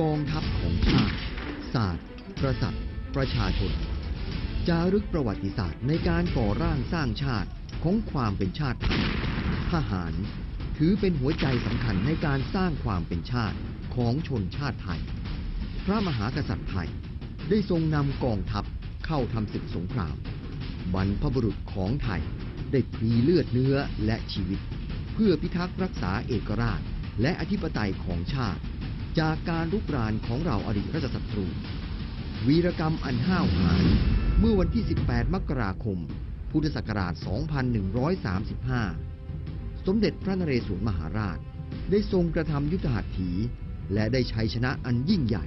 กองทัพของชาติ ศาสตร์กษัตริย์ ประชาชน จารึกประวัติศาสตร์ในการก่อร่างสร้างชาติของความเป็นชาติไทยทหาร ถือเป็นหัวใจสำคัญในการสร้างความเป็นชาติของชนชาติไทย พระมหากษัตริย์ไทยได้ทรงนำกองทัพเข้าทำศึกสงคราม บรรพบุรุษของไทยได้พลีเลือดเนื้อและชีวิต เพื่อพิทักษ์รักษาเอกราช และอธิปไตยของชาติ จากการรุกรานของเราอดีตราชศัตรู วีรกรรมอันห้าวหาญเมื่อวันที่ 18 มกราคม พุทธศักราช 2135 สมเด็จพระนเรศวรมหาราช ได้ทรงกระทำยุทธหัตถี และได้ชัยชนะอันยิ่งใหญ่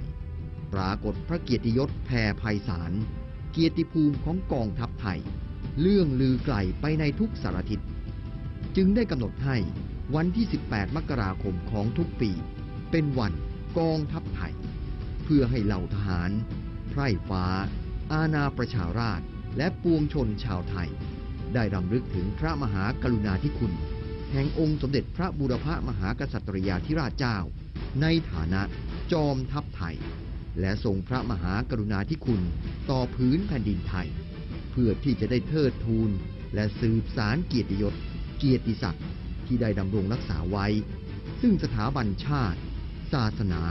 ปรากฏพระเกียรติยศแผ่ไพศาล เกียรติภูมิของกองทัพไทย เลื่องลือไกลไปในทุกสารทิศ จึงได้กำหนดให้วันที่ 18 มกราคมของทุกปี เป็นวัน กองทัพไทย เพื่อให้เหล่าทหาร ไพร่ฟ้า อาณาประชาราชและปวงชนชาวไทย ได้รำลึกถึงพระมหากรุณาธิคุณ แห่งองค์สมเด็จพระบูรพมหากษัตริยาธิราชเจ้า ในฐานะจอมทัพไทย และทรงพระมหากรุณาธิคุณต่อพื้นแผ่นดินไทย เพื่อที่จะได้เทิดทูนและสืบสารเกียรติยศ เกียรติศักดิ์ที่ได้ดำรงรักษาไว้ ซึ่งสถาบันชาติ ศาสนา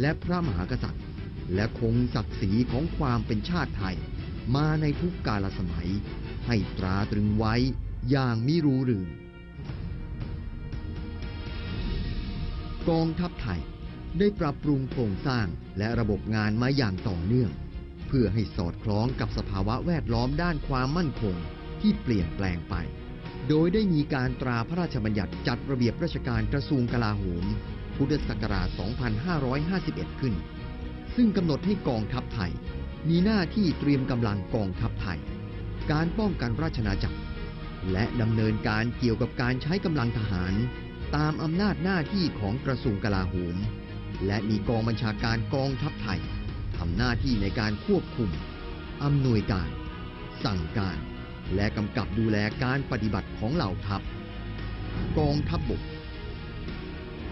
และพระมหากษัตริย์ และคงศักดิ์ศรีของความเป็นชาติไทย มาในทุกกาลสมัย ให้ตราตรึงไว้อย่างมิรู้ลืมกองทัพไทยได้ปรับปรุงโครงสร้างและระบบงานมาอย่างต่อเนื่อง เพื่อให้สอดคล้องกับสภาวะแวดล้อมด้านความมั่นคงที่เปลี่ยนแปลงไป โดยได้มีการตราพระราชบัญญัติจัดระเบียบราชการกระทรวงกลาโหม พุทธศักราช 2551 ขึ้น ซึ่งกำหนดให้กองทัพไทย มีหน้าที่เตรียมกำลังกองทัพไทย การป้องกันราชนาจักร และดำเนินการเกี่ยวกับการใช้กำลังทหาร ตามอำนาจหน้าที่ของกระทรวงกลาโหม และมีกองบัญชาการกองทัพไทยทำหน้าที่ในการควบคุมอำนวยการ สั่งการ และกำกับดูแลการปฏิบัติของเหล่าทัพ กองทัพบบก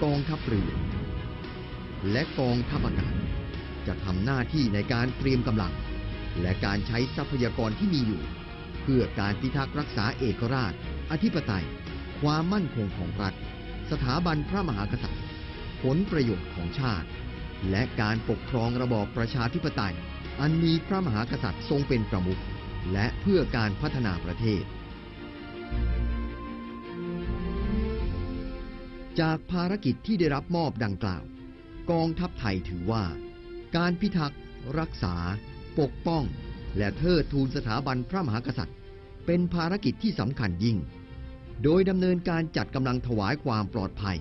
กองทัพเรือ และกองทัพอากาศจะทำหน้าที่ในการเตรียมกำลัง และการใช้ทรัพยากรที่มีอยู่ เพื่อการพิทักษ์รักษาเอกราช อธิปไตย ความมั่นคงของรัฐ สถาบันพระมหากษัตริย์ ผลประโยชน์ของชาติ และการปกครองระบอบประชาธิปไตย อันมีพระมหากษัตริย์ทรงเป็นประมุขและเพื่อการพัฒนาประเทศ จากภารกิจที่ได้รับมอบดังกล่าว กองทัพไทยถือว่า การพิทักษ์ รักษา ปกป้อง และเทิดทูนสถาบันพระมหากษัตริย์ เป็นภารกิจที่สำคัญยิ่ง โดยดำเนินการจัดกำลังถวายความปลอดภัย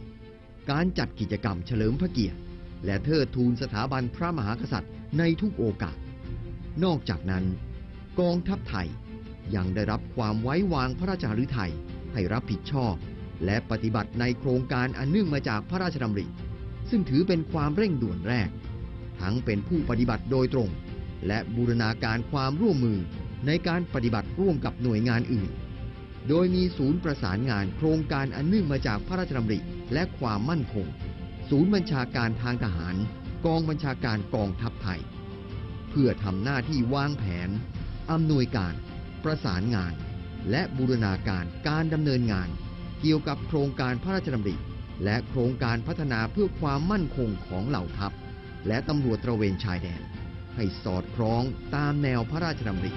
การจัดกิจกรรมเฉลิมพระเกียรติ และเทิดทูนสถาบันพระมหากษัตริย์ในทุกโอกาส นอกจากนั้น กองทัพไทยยังได้รับความไว้วางพระราชหฤทัยให้รับผิดชอบ และปฏิบัติในโครงการอันเนื่องมาจากพระราชดำริ ซึ่งถือเป็นความเร่งด่วนแรก ทั้งเป็นผู้ปฏิบัติโดยตรง และบูรณาการความร่วมมือในการปฏิบัติร่วมกับหน่วยงานอื่น โดยมีศูนย์ประสานงานโครงการอันเนื่องมาจากพระราชดำริและความมั่นคง ศูนย์บัญชาการทางทหาร กองบัญชาการกองทัพไทย เพื่อทำหน้าที่วางแผนอำนวยการ ประสานงาน และบูรณาการการดำเนินงาน เกี่ยวกับโครงการพระราชดำริ และโครงการพัฒนาเพื่อความมั่นคงของเหล่าทัพ และตำรวจตระเวนชายแดน ให้สอดคล้องตามแนวพระราชดำริ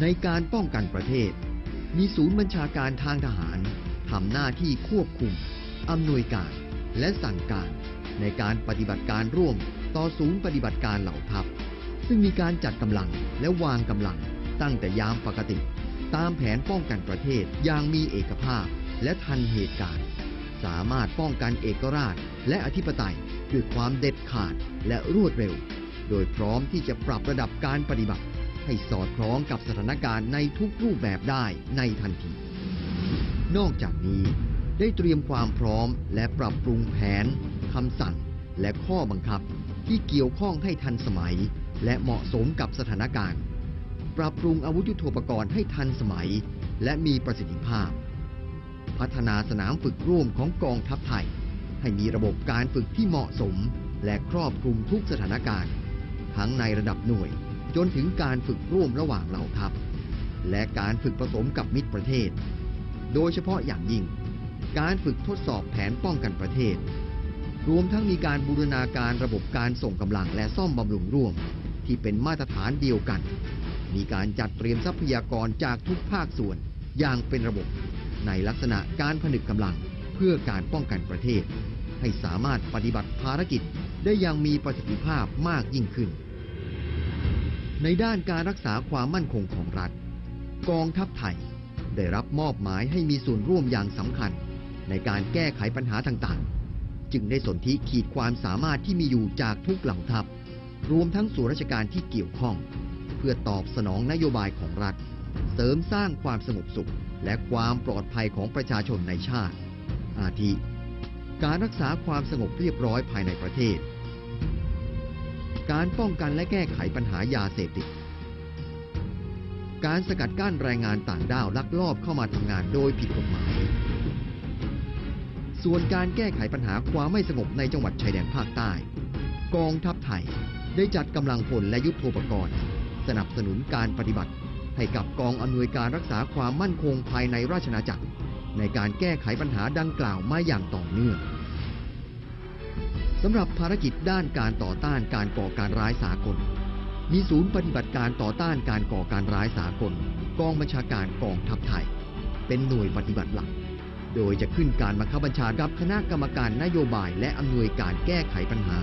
ในการป้องกันประเทศ มีศูนย์บัญชาการทางทหารทำหน้าที่ควบคุมอำนวยการและสั่งการ ในการปฏิบัติการร่วมต่อศูนย์ปฏิบัติการเหล่าทัพ ซึ่งมีการจัดกำลังและวางกำลังตั้งแต่ยามปกติ ตามแผนป้องกันประเทศอย่างมีเอกภาพและทันเหตุการณ์ สามารถป้องกันเอกราชและอธิปไตยด้วยความเด็ดขาดและรวดเร็ว โดยพร้อมที่จะปรับระดับการปฏิบัติ ให้สอดคล้องกับสถานการณ์ในทุกรูปแบบได้ในทันที นอกจากนี้ได้เตรียมความพร้อมและปรับปรุงแผนคำสั่ง และข้อบังคับที่เกี่ยวข้องให้ทันสมัย และเหมาะสมกับสถานการณ์ ปรับปรุงอาวุธยุทโธปกรณ์ให้ทันสมัย และมีประสิทธิภาพ พัฒนาสนามฝึกร่วมของกองทัพไทย ให้มีระบบการฝึกที่เหมาะสม และครอบคลุมทุกสถานการณ์ ทั้งในระดับหน่วย จนถึงการฝึกร่วมระหว่างเหล่าทัพ และการฝึกผสมกับมิตรประเทศ โดยเฉพาะอย่างยิ่ง การฝึกทดสอบแผนป้องกันประเทศ รวมทั้งมีการบูรณาการระบบการส่งกำลังและซ่อมบำรุงร่วม ที่เป็นมาตรฐานเดียวกัน มีการจัดเตรียมทรัพยากรจากทุกภาคส่วนอย่างเป็นระบบ ในลักษณะการผนึกกำลังเพื่อการป้องกันประเทศ ให้สามารถปฏิบัติภารกิจได้อย่างมีประสิทธิภาพมากยิ่งขึ้น ในด้านการรักษาความมั่นคงของรัฐ กองทัพไทยได้รับมอบหมายให้มีส่วนร่วมอย่างสำคัญ ในการแก้ไขปัญหาต่างๆ จึงได้สนธิขีดความสามารถที่มีอยู่จากทุกเหล่าทัพ รวมทั้งส่วนราชการที่เกี่ยวข้อง พื่อตอบสนองนโยบายของรัฐ เสริมสร้างความสงบสุข และความปลอดภัยของประชาชนในชาติ อาทิ การรักษาความสงบเรียบร้อยภายในประเทศ การป้องกันและแก้ไขปัญหายาเสพติด การสกัดกั้นแรงงานต่างด้าวลักลอบเข้ามาทำงานโดยผิดกฎหมาย ส่วนการแก้ไขปัญหาความไม่สงบในจังหวัดชายแดนภาคใต้ กองทัพไทยได้จัดกำลังพลและยุทโธปกรณ์ สนับสนุนการปฏิบัติ ให้กับกองอำนวยการรักษาความมั่นคงภายในราชนาจักร ในการแก้ไขปัญหาดังกล่าวมาอย่างต่อเนื่องสำหรับภารกิจด้านการต่อต้านการก่อการร้ายสากล มีศูนย์ปฏิบัติการต่อต้านการก่อการร้ายสากล กองบัญชาการกองทัพไทย เป็นหน่วยปฏิบัติหลัก โดยจะขึ้นการบังคับบัญชากับคณะกรรมการนโยบายและอำนวยการแก้ไขปัญหา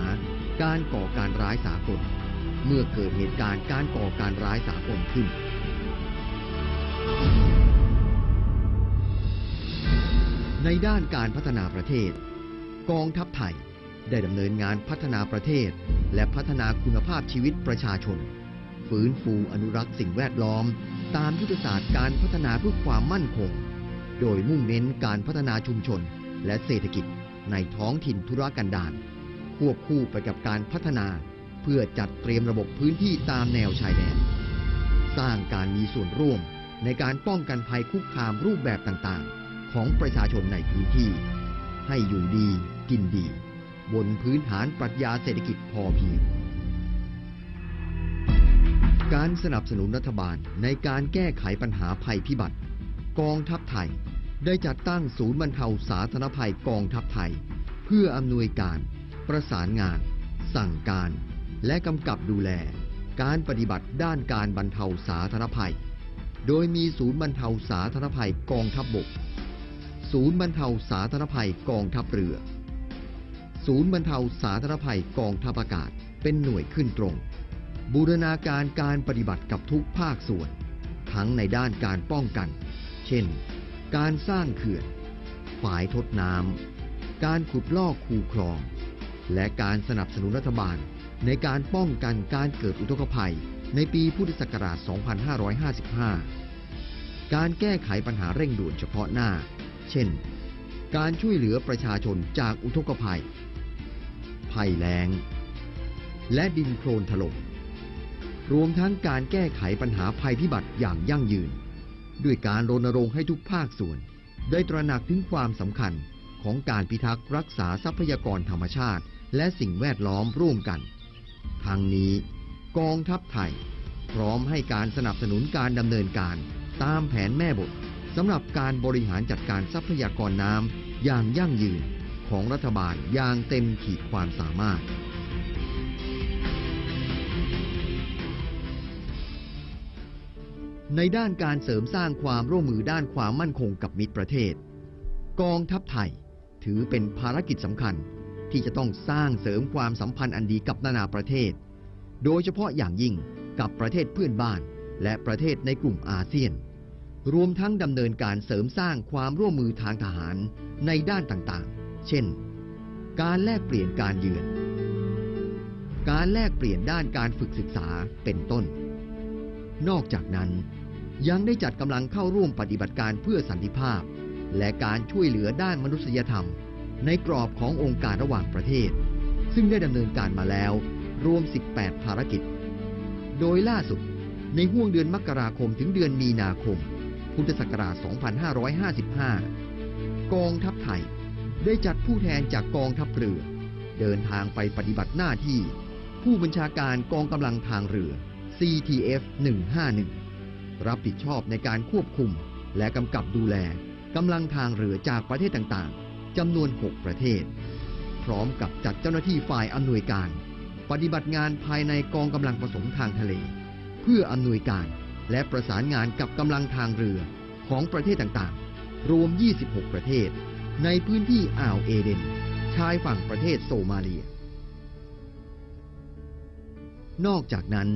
การก่อการร้ายสากล เมื่อเกิดเหตุการณ์การก่อการร้ายสากลขึ้น ในด้านการพัฒนาประเทศ กองทัพไทยได้ดำเนินงานพัฒนาประเทศ และพัฒนาคุณภาพชีวิตประชาชน ฟื้นฟูอนุรักษ์สิ่งแวดล้อม ตามยุทธศาสตร์การพัฒนาเพื่อความมั่นคง โดยมุ่งเน้นการพัฒนาชุมชน และเศรษฐกิจในท้องถิ่นธุรกันดารควบคู่ไปกับการพัฒนา เพื่อจัดเตรียมระบบพื้นที่ตามแนวชายแดน สร้างการมีส่วนร่วมในการป้องกันภัยคุกคามรูปแบบต่างๆ ของประชาชนในพื้นที่ ให้อยู่ดีกินดี บนพื้นฐานปรัชญาเศรษฐกิจพอเพียง การสนับสนุนรัฐบาลในการแก้ไขปัญหาภัยพิบัติ กองทัพไทยได้จัดตั้งศูนย์บรรเทาสาธารณภัยกองทัพไทย เพื่ออำนวยการ ประสานงาน สั่งการ และกำกับดูแล การปฏิบัติด้านการบรรเทาสาธารณภัย โดยมีศูนย์บรรเทาสาธารณภัยกองทัพบบก ศูนย์บรรเทาสาธารณภัยกองทัพเรือ ศูนย์บรรเทาสาธารณภัยกองทัพอากาศเป็นหน่วยขึ้นตรง บูรณาการการปฏิบัติกับทุกภาคส่วน ทั้งในด้านการป้องกัน เช่น การสร้างเขื่อนฝายทดน้ำการขุดลอกคูคลอง และการสนับสนุนรัฐบาล ในการป้องกันการเกิดอุทกภัย ในปีพุทธศักราช 2555 การแก้ไขปัญหาเร่งด่วนเฉพาะหน้า เช่น การช่วยเหลือประชาชนจากอุทกภัย ภัยแล้ง และดินโคลนถล่ม รวมทั้งการแก้ไขปัญหาภัยพิบัติอย่างยั่งยืน ด้วยการรณรงค์ให้ทุกภาคส่วน ได้ตระหนักถึงความสำคัญของการพิทักษ์รักษาทรัพยากรธรรมชาติ และสิ่งแวดล้อมร่วมกัน ทางนี้กองทัพไทย พร้อมให้การสนับสนุนการดำเนินการตามแผนแม่บทสำหรับการบริหารจัดการทรัพยากรน้ำอย่างยั่งยืนของรัฐบาลอย่างเต็มขีดความสามารถ ในด้านการเสริมสร้างความร่วมมือด้านความมั่นคงกับมิตรประเทศ กองทัพไทยถือเป็นภารกิจสำคัญ ที่จะต้องสร้างเสริมความสัมพันธ์อันดีกับนานาประเทศ โดยเฉพาะอย่างยิ่งกับประเทศเพื่อนบ้าน และประเทศในกลุ่มอาเซียน รวมทั้งดำเนินการเสริมสร้างความร่วมมือทางทหารในด้านต่างๆ เช่น การแลกเปลี่ยนการเยือน การแลกเปลี่ยนด้านการฝึกศึกษาเป็นต้น นอกจากนั้น ยังได้จัดกำลังเข้าร่วมปฏิบัติการเพื่อสันติภาพ และการช่วยเหลือด้านมนุษยธรรม ในกรอบขององค์การระหว่างประเทศ ซึ่งได้ดำเนินการมาแล้ว รวม 18 ภารกิจ โดยล่าสุดในห่วงเดือนมกราคมถึงเดือนมีนาคม พุทธศักราช 2555 กองทัพไทย ได้จัดผู้แทนจากกองทัพเรือ เดินทางไปปฏิบัติหน้าที่ ผู้บัญชาการกองกำลังทางเรือ CTF 151 รับผิดชอบในการควบคุมและกำกับดูแลกำลังทางเรือจากประเทศต่างๆ จำนวน 6 ประเทศ พร้อมกับจัดเจ้าหน้าที่ฝ่ายอำนวยการ ปฏิบัติงานภายในกองกำลังผสมทางทะเล เพื่ออำนวยการและประสานงานกับกำลังทางเรือของประเทศต่างๆ รวม 26 ประเทศ ในพื้นที่อ่าวเอเดน ชายฝั่งประเทศโซมาเลีย นอกจากนั้น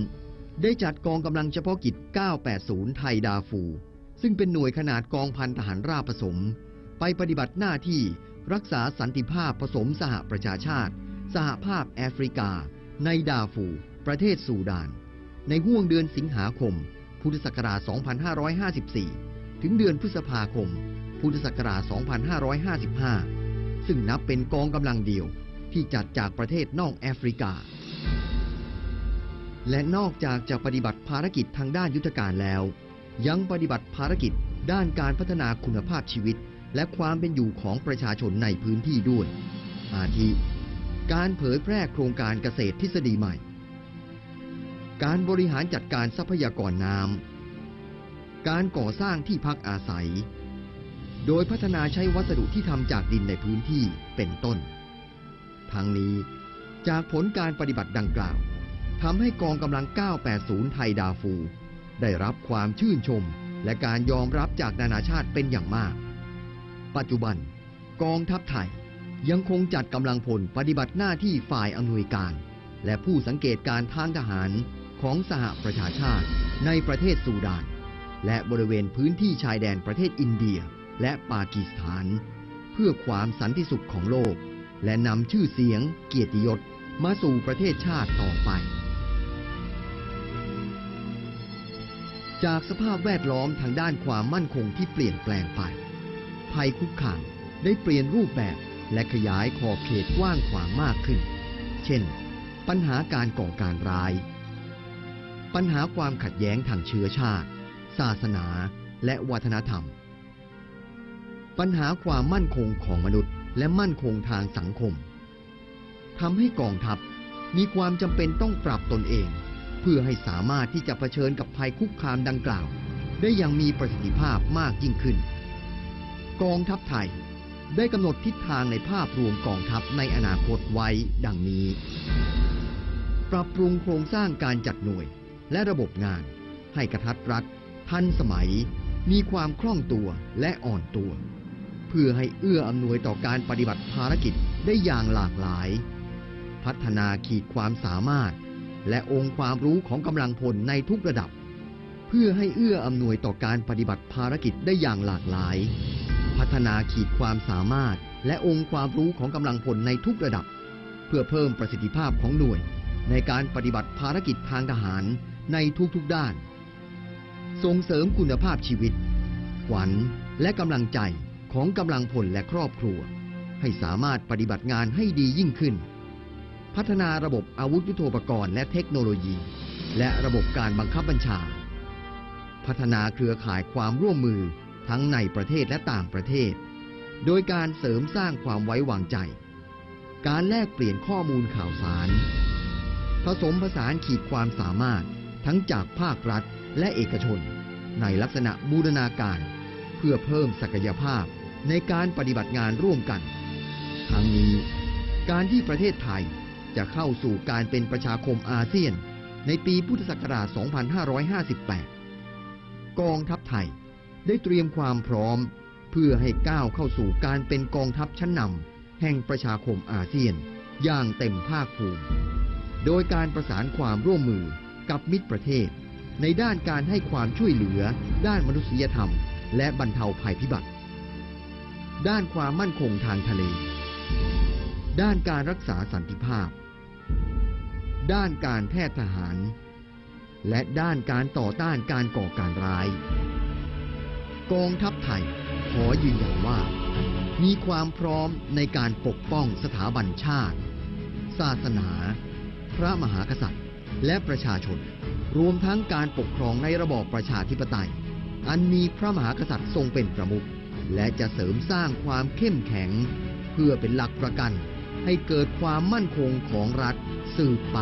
ได้จัดกองกำลังเฉพาะกิจ 980 ไทยดาฟู ซึ่งเป็นหน่วยขนาดกองพันทหารราบผสม ไปปฏิบัติหน้าที่รักษาสันติภาพผสมสหประชาชาติ สหภาพแอฟริกา ในดาฟู ประเทศซูดาน ในห่วงเดือนสิงหาคม พุทธศักราช 2554 ถึงเดือนพฤษภาคม พุทธศักราช 2555 ซึ่งนับเป็นกองกำลังเดียวที่จัดจากประเทศนอกแอฟริกา และนอกจากจะปฏิบัติภารกิจทางด้านยุทธการแล้ว ยังปฏิบัติภารกิจด้านการพัฒนาคุณภาพชีวิต และความเป็นอยู่ของประชาชนในพื้นที่ด้วย อาทิ การเผยแพร่โครงการเกษตรทฤษฎีใหม่ การบริหารจัดการทรัพยากรน้ำ การก่อสร้างที่พักอาศัย โดยพัฒนาใช้วัสดุที่ทำจากดินในพื้นที่เป็นต้น ทั้งนี้จากผลการปฏิบัติดังกล่าวทำให้กองกำลัง 980 ไทยดาฟู ได้รับความชื่นชม และการยอมรับจากนานาชาติเป็นอย่างมาก ปัจจุบัน กองทัพไทยยังคงจัดกำลังพลปฏิบัติหน้าที่ฝ่ายอำนวยการ และผู้สังเกตการทางทหารของสหประชาชาติในประเทศซูดาน และบริเวณพื้นที่ชายแดนประเทศอินเดียและปากีสถาน เพื่อความสันติสุขของโลก และนำชื่อเสียงเกียรติยศมาสู่ประเทศชาติต่อไป จากสภาพแวดล้อมทางด้านความมั่นคงที่เปลี่ยนแปลงไป ภัยคุกคามได้เปลี่ยนรูปแบบและขยายขอบเขตกว้างขวางมากขึ้น เช่น ปัญหาการก่อการร้าย ปัญหาความขัดแย้งทางเชื้อชาติ ศาสนาและวัฒนธรรม ปัญหาความมั่นคงของมนุษย์ และมั่นคงทางสังคมทำให้กองทัพมีความจำเป็นต้องปรับตนเอง เพื่อให้สามารถที่จะเผชิญกับภัยคุกคามดังกล่าว ได้อย่างมีประสิทธิภาพมากยิ่งขึ้น กองทัพไทย ได้กำหนดทิศทางในภาพรวมกองทัพในอนาคตไว้ดังนี้ ปรับปรุงโครงสร้างการจัดหน่วย และระบบงาน ให้กระทัดรัดทันสมัย มีความคล่องตัวและอ่อนตัว เพื่อให้เอื้ออำนวยต่อการปฏิบัติภารกิจได้อย่างหลากหลาย พัฒนาขีดความสามารถ และองค์ความรู้ของกำลังพลในทุกระดับ เพื่อให้เอื้ออำนวยต่อการปฏิบัติภารกิจได้อย่างหลากหลาย พัฒนาขีดความสามารถ และองค์ความรู้ของกำลังพลในทุกระดับ เพื่อเพิ่มประสิทธิภาพของหน่วย ในการปฏิบัติภารกิจทางทหารในทุกๆด้าน ส่งเสริมคุณภาพชีวิต ขวัญและกำลังใจของกำลังพลและครอบครัว ให้สามารถปฏิบัติงานให้ดียิ่งขึ้น พัฒนาระบบอาวุธยุโทโธปกรณ์และเทคโนโลยี และระบบการบังคับบัญชา พัฒนาเครือข่ายความร่วมมือ ทั้งในประเทศและต่างประเทศ โดยการเสริมสร้างความไว้วางใจ การแลกเปลี่ยนข้อมูลข่าวสาร ผสมผสานขีดความสามารถทั้งจากภาครัฐและเอกชน ในลักษณะบูรณาการ เพื่อเพิ่มศักยภาพในการปฏิบัติงานร่วมกัน ทั้งนี้ การที่ประเทศไทยจะเข้าสู่การเป็นประชาคมอาเซียน ในปีพุทธศักราช 2558 กองทัพไทย ได้เตรียมความพร้อม เพื่อให้ก้าวเข้าสู่การเป็นกองทัพชั้นนำแห่งประชาคมอาเซียน อย่างเต็มภาคภูมิ โดยการประสานความร่วมมือกับมิตรประเทศ ในด้านการให้ความช่วยเหลือ ด้านมนุษยธรรม และบรรเทาภัยพิบัติ ด้านความมั่นคงทางทะเล ด้านการรักษาสันติภาพ ด้านการแพทย์ทหาร และด้านการต่อต้านการก่อการร้าย กองทัพไทยขอยืนยันว่า มีความพร้อมในการปกป้องสถาบันชาติ ศาสนา พระมหากษัตริย์ และประชาชน รวมทั้งการปกครองในระบอบประชาธิปไตย อันมีพระมหากษัตริย์ทรงเป็นประมุขและจะเสริมสร้างความเข้มแข็ง เพื่อเป็นหลักประกันให้เกิดความมั่นคงของรัฐสืบไป